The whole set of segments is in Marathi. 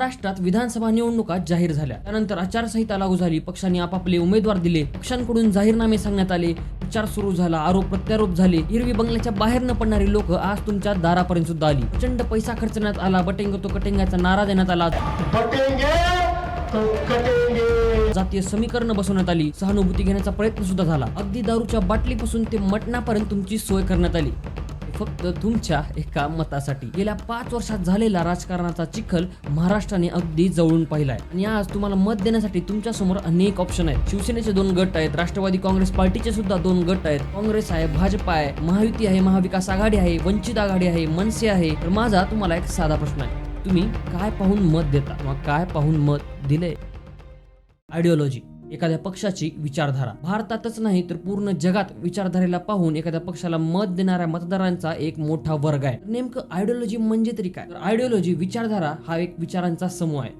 महाराष्ट्रात विधानसभा निवडणुका जाहीर झाल्या. त्यानंतर आचारसंहिता लागू झाली. पक्षांनी आपापले उमेदवार दिले. पक्षांकडून जाहीरनामे सांगण्यात आले. प्रचार सुरू झाला. आरोप प्रत्यारोप झाले. हिरवी बंगल्याच्या बाहेर न पडणारी लोक आज तुमच्या दारापर्यंत सुद्धा आली. प्रचंड पैसा खर्चण्यात आला. बटेंग तो कटेंगाचा नारा देण्यात आला. जातीय समीकरण बसवण्यात आली. सहानुभूती घेण्याचा प्रयत्न सुद्धा झाला. अगदी दारूच्या बाटलीपासून ते मटणापर्यंत तुमची सोय करण्यात आली. फक्त तुमच्या एका मतासाठी. गेल्या पाच वर्षात झालेला राजकारणाचा चिखल महाराष्ट्राने अगदी जवळून पाहिलाय. आणि आज तुम्हाला मत देण्यासाठी तुमच्यासमोर अनेक ऑप्शन आहेत. शिवसेनेचे दोन गट आहेत राष्ट्रवादी काँग्रेस पार्टीचे सुद्धा दोन गट आहेत. काँग्रेस आहे भाजपा आहे महायुती आहे महाविकास आघाडी आहे वंचित आघाडी आहे मनसे आहे. तर माझा तुम्हाला एक साधा प्रश्न आहे. तुम्ही काय पाहून मत देता? किंवा काय पाहून मत दिले आयडिओलॉजी एखाद्या पक्षाची विचारधारा. भारतातच नाही तर पूर्ण जगात विचारधारेला पाहून एखाद्या पक्षाला मत देणाऱ्या मतदारांचा एक मोठा वर्ग आहे. नेमकं आयडिओलॉजी म्हणजे तरी काय? तर आयडिओलॉजी विचारधारा हा एक विचारांचा समूह आहे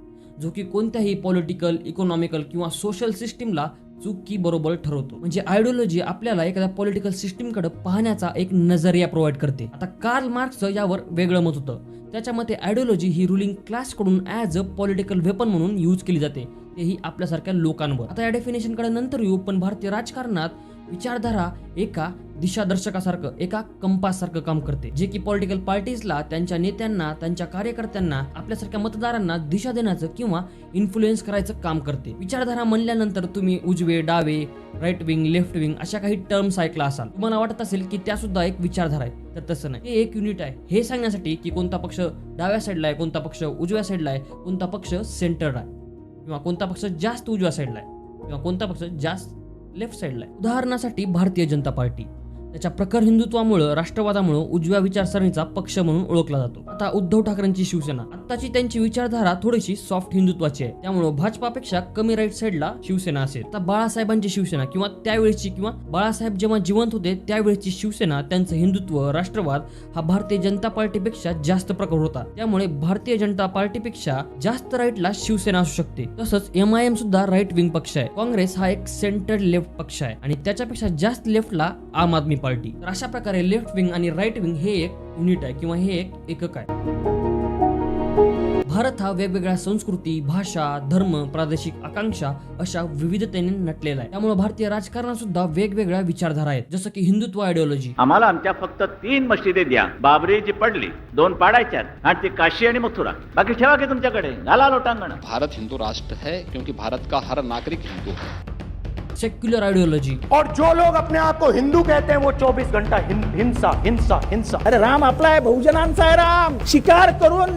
जो की कोणत्याही पॉलिटिकल इकॉनॉमिकल किंवा सोशल सिस्टीमला चुकी बरोबर ठरवतो. म्हणजे आयडिओलॉजी आपल्याला एखाद्या पॉलिटिकल सिस्टीमकडे पाहण्याचा एक नजरिया प्रोव्हाइड करते. आता कार्ल मार्क्सचं यावर वेगळं मत होतं. त्याच्या मते आयडिओलॉजी ही रुलिंग क्लासकडून ॲज अ पॉलिटिकल वेपन म्हणून यूज केली जाते. तेही आपल्यासारख्या लोकांवर. आता या डेफिनेशनकडे नंतर येऊ पण भारतीय राजकारणात विचारधारा एका दिशादर्शकासारखं एका कंपाससारखं काम करते. जे की पॉलिटिकल पार्टीजला त्यांच्या नेत्यांना त्यांच्या कार्यकर्त्यांना आपल्यासारख्या मतदारांना दिशा देण्याचं किंवा इन्फ्लुएन्स करायचं काम करते. विचारधारा म्हणल्यानंतर तुम्ही उजवे डावे राईट विंग लेफ्ट विंग अशा काही टर्म्स ऐकला असाल. तुम्हाला वाटत असेल की त्या सुद्धा एक विचारधारा आहे तर तसं नाही. हे एक युनिट आहे. हे सांगण्यासाठी की कोणता पक्ष डाव्या साईडला आहे कोणता पक्ष उजव्या साईडला आहे कोणता पक्ष सेंटरला आहे. किंवा कोणता पक्ष जास्त उजव्या साईडला आहे किंवा कोणता पक्ष जास्त लेफ्ट साईडला आहे. उदाहरणासाठी भारतीय जनता पार्टी. त्याच्या प्रखर हिंदुत्वामुळं राष्ट्रवादामुळं उजव्या विचारसरणीचा पक्ष म्हणून ओळखला जातो. आता उद्धव ठाकरेंची शिवसेना. आत्ताची त्यांची विचारधारा थोडीशी सॉफ्ट हिंदुत्वाची आहे. त्यामुळं भाजपापेक्षा कमी राईट साईडला शिवसेना असेल. आता बाळासाहेबांची शिवसेना किंवा त्यावेळेची किंवा बाळासाहेब जेव्हा जिवंत होते त्यावेळेची शिवसेना त्यांचं हिंदुत्व राष्ट्रवाद हा भारतीय जनता पार्टीपेक्षा जास्त प्रखर होता. त्यामुळे भारतीय जनता पार्टीपेक्षा जास्त राईटला शिवसेना असू शकते. तसंच एम आय एम सुद्धा राईट विंग पक्ष आहे. काँग्रेस हा एक सेंटर लेफ्ट पक्ष आहे. आणि त्याच्यापेक्षा जास्त लेफ्टला आम आदमी पार्टी. तर अशा प्रकारे लेफ्ट विंग आणि राईट विंग हे एक युनिट आहे किंवा हे एक एकक आहे. भारत हा वेगवेगळ्या संस्कृती भाषा धर्म प्रादेशिक आकांक्षा अशा विविधतेने नटलेला आहे. त्यामुळे भारतीय राजकारणात सुद्धा वेगवेगळ्या विचारधारा आहेत. जसं की हिंदुत्व आयडिओलॉजी आम्हाला आमच्या फक्त तीन मशिदी द्या. बाबरी जी पडली दोन पाडायच्यात आणि ती काशी आणि मथुरा. बाकी ठेवा की तुमच्याकडे? घाला लोटांगण. भारत हिंदू राष्ट्र है क्योंकि भारत का हर नागरिक हिंदू है. सेक्युलर आयडिओलॉजी और जो लोग अपने आप को हिंदू कहते हैं वो 24 घंटा हिं- हिंसा हिंसा हिंसा। अरे राम आपला आहे बहुजनांचा आहे राम। शिकार करून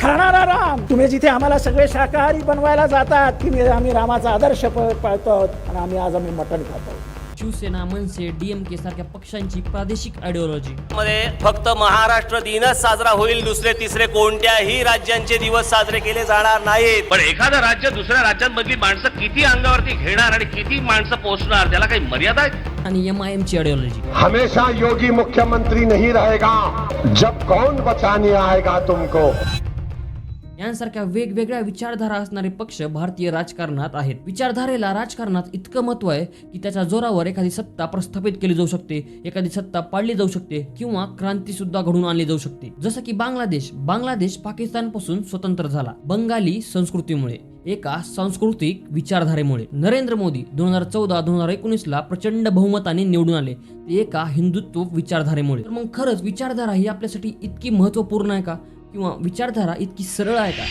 खाणारा राम। तुम्ही जिथे आम्हाला सगळे शाकाहारी बनवायला जातात की आम्ही रामाचा आदर्श पाळतो आहोत आणि आम्ही आज आम्ही मटण खातो शिवसेना मनसे डीएमके सारख्या पक्षांची प्रादेशिक आयडिओलॉजी मध्ये फक्त महाराष्ट्र दिनच साजरा होईल दुसरे तिसरे कोणत्याही राज्यांचे दिवस साजरे केले जाणार नाहीत. पण एखादं राज्य दुसऱ्या राज्यांमधली माणसं किती अंगावरती घेणार आणि किती माणसं पोहोचणार त्याला काही मर्यादा आहेत? आणि एम आय एमची आयडिओलॉजी हमेशा योगी मुख्यमंत्री नहीं रहेगा जब कौन बचाने आएगा तुमको? यांसारख्या वेगवेगळ्या विचारधारा असणारे पक्ष भारतीय राजकारणात आहेत. विचारधारेला राजकारणात इतकं महत्त्व आहे की त्याच्या जोरावर एखादी सत्ता प्रस्थापित केली जाऊ शकते एखादी सत्ता पाडली जाऊ शकते किंवा क्रांती सुद्धा घडून आणली जाऊ शकते. जसं की बांगलादेश बांगलादेश पाकिस्तानपासून स्वतंत्र झाला बंगाली संस्कृतीमुळे एका सांस्कृतिक विचारधारेमुळे. नरेंद्र मोदी दोन हजार चौदा दोन हजार एकोणीस ला प्रचंड बहुमताने निवडून आले ते एका हिंदुत्व विचारधारेमुळे. तर मग खरंच विचारधारा ही आपल्यासाठी इतकी महत्त्वपूर्ण आहे का? किंवा विचारधारा इतकी सरळ आहे का?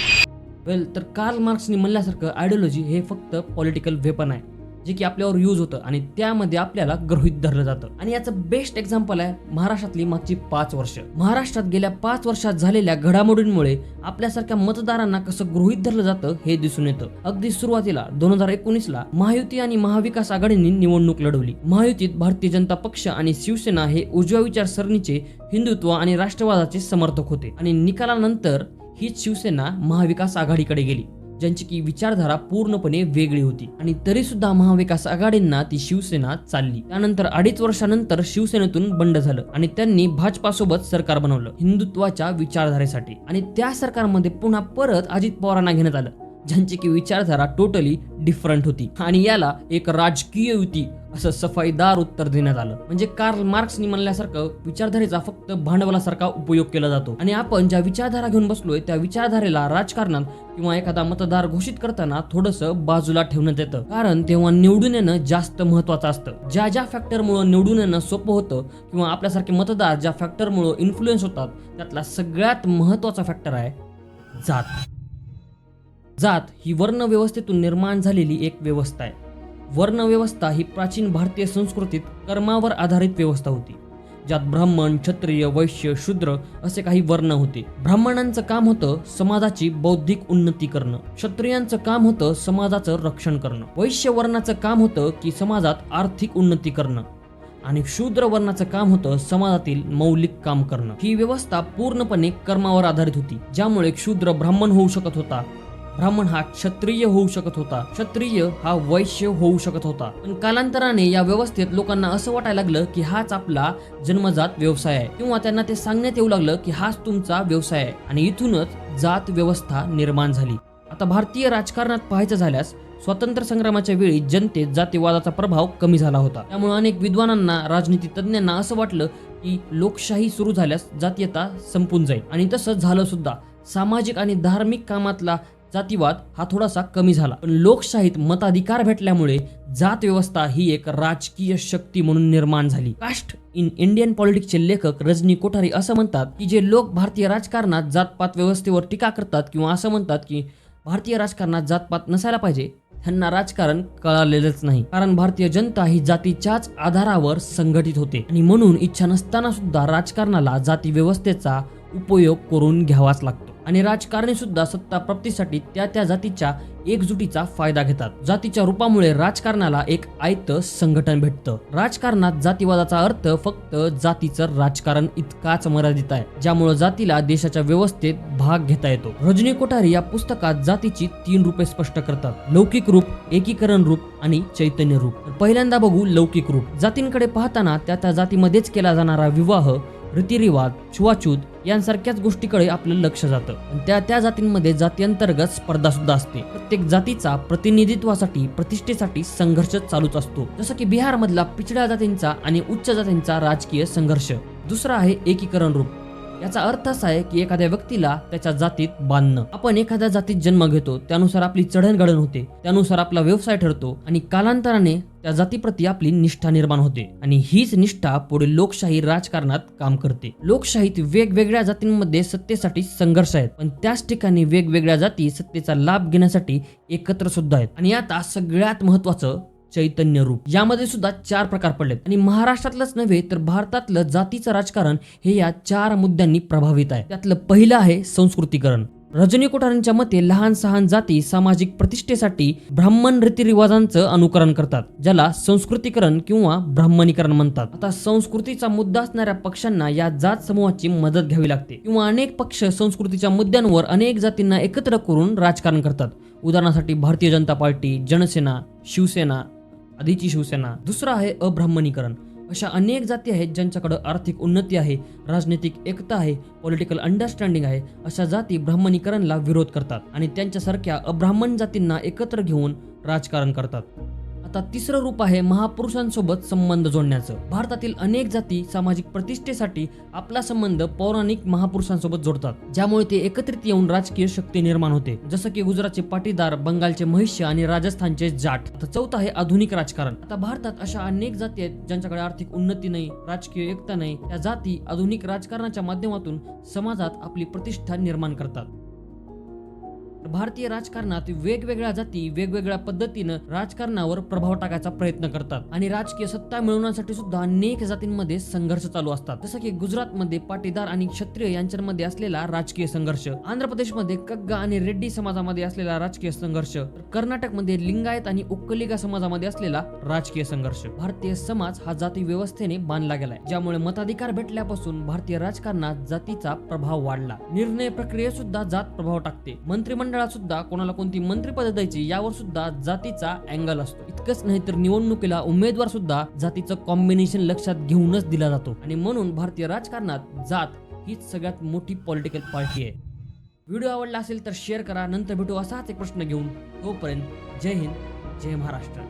वेल तर कार्ल मार्क्सने म्हणल्यासारखं आयडिओलॉजी हे फक्त पॉलिटिकल वेपन आहे जे की आपल्यावर यूज होतं आणि त्यामध्ये आपल्याला गृहित धरलं जातं. आणि याचं बेस्ट एक्झाम्पल आहे महाराष्ट्रातली मागची पाच वर्ष. महाराष्ट्रात गेल्या पाच वर्षात झालेल्या घडामोडींमुळे आपल्यासारख्या मतदारांना कसं गृहित धरलं जातं हे दिसून येतं. अगदी सुरुवातीला दोन हजार एकोणीस ला महायुती आणि महाविकास आघाडींनी निवडणूक लढवली. महायुतीत भारतीय जनता पक्ष आणि शिवसेना हे उजव्या विचारसरणीचे हिंदुत्व आणि राष्ट्रवादाचे समर्थक होते. आणि निकालानंतर हीच शिवसेना महाविकास आघाडीकडे गेली ज्यांची की विचारधारा पूर्णपणे वेगळी होती. आणि तरी सुद्धा महाविकास आघाडींना ती शिवसेना चालली. त्यानंतर अडीच वर्षानंतर शिवसेनेतून बंड झालं आणि त्यांनी भाजपासोबत सरकार बनवलं हिंदुत्वाच्या विचारधारेसाठी. आणि त्या सरकारमध्ये पुन्हा परत अजित पवारांना घेण्यात आलं. ज्यांची की विचारधारा टोटली डिफरंट होती. आणि याला एक राजकीय युती असं सफाईदार उत्तर देण्यात आलं. म्हणजे कार्ल मार्क्सनी म्हणल्यासारखं विचारधारेचा फक्त भांडवलासारखा उपयोग केला जातो. आणि आपण ज्या विचारधारा घेऊन बसलोय त्या विचारधारेला राजकारणात किंवा एखादा मतदार घोषित करताना थोडस बाजूला ठेवण्यात येतं. कारण तेव्हा निवडून येणं जास्त महत्वाचं असतं. ज्या ज्या फॅक्टरमुळे निवडून येणं सोपं होतं किंवा आपल्यासारखे मतदार ज्या फॅक्टरमुळे इन्फ्लुएन्स होतात त्यातला सगळ्यात महत्त्वाचा फॅक्टर आहे जात. जात ही वर्णव्यवस्थेतून निर्माण झालेली एक व्यवस्था आहे. वर्णव्यवस्था ही प्राचीन भारतीय संस्कृतीत कर्मावर आधारित व्यवस्था होती. ज्यात ब्राह्मण क्षत्रिय वैश्य शूद्र असे काही वर्ण होते. ब्राह्मणांचं काम होतं समाजाची बौद्धिक उन्नती करणं. क्षत्रियांचं काम होतं समाजाचं रक्षण करणं. वैश्य वर्णाचं काम होतं की समाजात आर्थिक उन्नती करणं. आणि शूद्र वर्णाचं काम होतं समाजातील मौलिक काम करणं. ही व्यवस्था पूर्णपणे कर्मावर आधारित होती. ज्यामुळे शूद्र ब्राह्मण होऊ शकत होता. ब्राह्मण हा क्षत्रिय होऊ शकत होता. क्षत्रिय हा वैश्य होऊ शकत होता. पण कालांतराने या व्यवस्थेत लोकांना असं वाटायला लागलं की हाच आपला जन्मजात व्यवसाय आहे. किंवा त्यांना ते सांगण्यात येऊ लागलं की हाच तुमचा व्यवसाय आहे. आणि इथूनच जात व्यवस्था निर्माण झाली. आता भारतीय राजकारणात पाहायचं झाल्यास स्वातंत्र्य संग्रामाच्या वेळी जनतेत जातीवादाचा प्रभाव कमी झाला होता. त्यामुळे अनेक विद्वानांना राजनीती तज्ज्ञांना असं वाटलं की लोकशाही सुरू झाल्यास जातीयता संपून जाईल. आणि तसं झालं सुद्धा. सामाजिक आणि धार्मिक कामातला जातीवाद हा थोडासा कमी झाला. पण लोकशाहीत मताधिकार भेटल्यामुळे जात व्यवस्था ही एक राजकीय शक्ती म्हणून निर्माण झाली. कास्ट इन इंडियन पॉलिटिक्सचे लेखक रजनी कोठारी असं म्हणतात की जे लोक भारतीय राजकारणात जातपात व्यवस्थेवर टीका करतात किंवा असं म्हणतात की भारतीय राजकारणात जातपात नसायला पाहिजे त्यांना राजकारण कळालेलंच नाही. कारण भारतीय जनता ही जातीच्याच आधारावर संघटित होते. आणि म्हणून इच्छा नसताना सुद्धा राजकारणाला जाती व्यवस्थेचा उपयोग करून घ्यावाच लागतो. आणि राजकारणी सुद्धा सत्ता प्राप्तीसाठी त्या त्या जातीच्या एकजुटीचा फायदा घेतात. जातीच्या रूपामुळे राजकारणाला एक आयत संघटन भेटतं. राजकारणात जातीवादाचा अर्थ फक्त जातीचं राजकारण इतकाच मर्यादित आहे ज्यामुळे जातीला देशाच्या व्यवस्थेत भाग घेता येतो. रजनी कोठारी या पुस्तकात जातीची तीन रूपे स्पष्ट करतात. लौकिक रूप एकीकरण रूप आणि चैतन्य रूप. पहिल्यांदा बघू लौकिक रूप. जातींकडे पाहताना त्या त्या जातीमध्येच केला जाणारा विवाह रीतिरिवाज छुवाछूत यांसारख्याच गोष्टीकडे आपलं लक्ष जातं. त्या त्या जातींमध्ये जातीअंतर्गत स्पर्धा सुद्धा असते. प्रत्येक जातीचा प्रतिनिधित्वासाठी प्रतिष्ठेसाठी संघर्ष चालूच असतो. जसं की बिहारमधला पिछड्या जातींचा आणि उच्च जातींचा राजकीय संघर्ष. दुसरा आहे एकीकरण रूप. याचा अर्थ असा आहे की एखाद्या व्यक्तीला त्याच्या जातीत बांधणं. आपण एखाद्या जातीत जन्म घेतो त्यानुसार आपली चढणघडण होते त्यानुसार आपला व्यवसाय ठरतो आणि कालांतराने त्या जातीप्रती आपली निष्ठा निर्माण होते आणि हीच निष्ठा पुढे लोकशाही राजकारणात काम करते. लोकशाहीत वेगवेगळ्या जातींमध्ये सत्तेसाठी संघर्ष आहेत पण त्याच ठिकाणी वेगवेगळ्या जाती सत्तेचा लाभ घेण्यासाठी एकत्र सुद्धा आहेत. आणि आता सगळ्यात महत्वाचं चैतन्य रूप. यामध्ये सुद्धा चार प्रकार पडलेत. आणि महाराष्ट्रातलंच नव्हे तर भारतातलं जातीचं राजकारण हे या चार मुद्द्यांनी प्रभावित आहे. त्यातलं पहिलं आहे संस्कृतीकरण. रजनी कोठारांच्या मते लहान सहान जाती सामाजिक प्रतिष्ठेसाठी ब्राह्मण रीतिरिवाजांचं अनुकरण करतात ज्याला संस्कृतीकरण किंवा ब्राह्मणीकरण म्हणतात. आता संस्कृतीचा मुद्दा असणाऱ्या पक्षांना या जात समूहाची मदत घ्यावी लागते किंवा अनेक पक्ष संस्कृतीच्या मुद्द्यांवर अनेक जातींना एकत्र करून राजकारण करतात. उदाहरणासाठी भारतीय जनता पार्टी जनसेना शिवसेना आधीची शिवसेना दुसरं आहे अब्राह्मणीकरण. अशा अनेक जाती आहेत ज्यांच्याकडं आर्थिक उन्नती आहे राजनैतिक एकता आहे पॉलिटिकल अंडरस्टँडिंग आहे अशा जाती ब्राह्मणीकरणला विरोध करतात आणि त्यांच्यासारख्या अब्राह्मण जातींना एकत्र घेऊन राजकारण करतात. आता तिसरं रूप आहे महापुरुषांसोबत संबंध जोडण्याचं. भारतातील अनेक जाती सामाजिक प्रतिष्ठेसाठी आपला संबंध पौराणिक महापुरुषांसोबत जोडतात. ज्यामुळे ते एकत्रित येऊन राजकीय शक्ती निर्माण होते. जसं की गुजरातचे पाटीदार बंगालचे महिष्य आणि राजस्थानचे जाट. आता चौथं आहे आधुनिक राजकारण. आता भारतात अशा अनेक जाती आहेत ज्यांच्याकडे आर्थिक उन्नती नाही राजकीय एकता नाही. त्या जाती आधुनिक राजकारणाच्या माध्यमातून समाजात आपली प्रतिष्ठा निर्माण करतात. भारतीय राजकारणात वेगवेगळ्या जाती वेगवेगळ्या पद्धतीनं राजकारणावर प्रभाव टाकायचा प्रयत्न करतात. आणि राजकीय सत्ता मिळवण्यासाठी सुद्धा अनेक जातींमध्ये संघर्ष चालू असतात. जसं की गुजरातमध्ये पाटीदार आणि क्षत्रिय यांच्यामध्ये असलेला राजकीय संघर्ष आंध्र प्रदेशमध्ये कग्गा आणि रेड्डी समाजामध्ये असलेला राजकीय संघर्ष तर कर्नाटकमध्ये लिंगायत आणि उक्कलिगा समाजामध्ये असलेला राजकीय संघर्ष. भारतीय समाज हा जाती व्यवस्थेने बांधला गेलाय ज्यामुळे मताधिकार भेटल्यापासून भारतीय राजकारणात जातीचा प्रभाव वाढला. निर्णय प्रक्रियेत सुद्धा जात प्रभाव टाकते. मंत्रिमंडळ मंत्रिमंडळात सुद्धा कोणाला कोणती मंत्रिपद द्यायची यावर सुद्धा जातीचा अँगल असतो. इतकंच नाही तर निवडणुकीला उमेदवार सुद्धा जातीचं कॉम्बिनेशन लक्षात घेऊनच दिला जातो. आणि म्हणून भारतीय राजकारणात जात हीच सगळ्यात मोठी पॉलिटिकल पार्टी आहे. व्हिडिओ आवडला असेल तर शेअर करा नंतर भेटू असाच एक प्रश्न घेऊन तोपर्यंत जय हिंद जय महाराष्ट्र.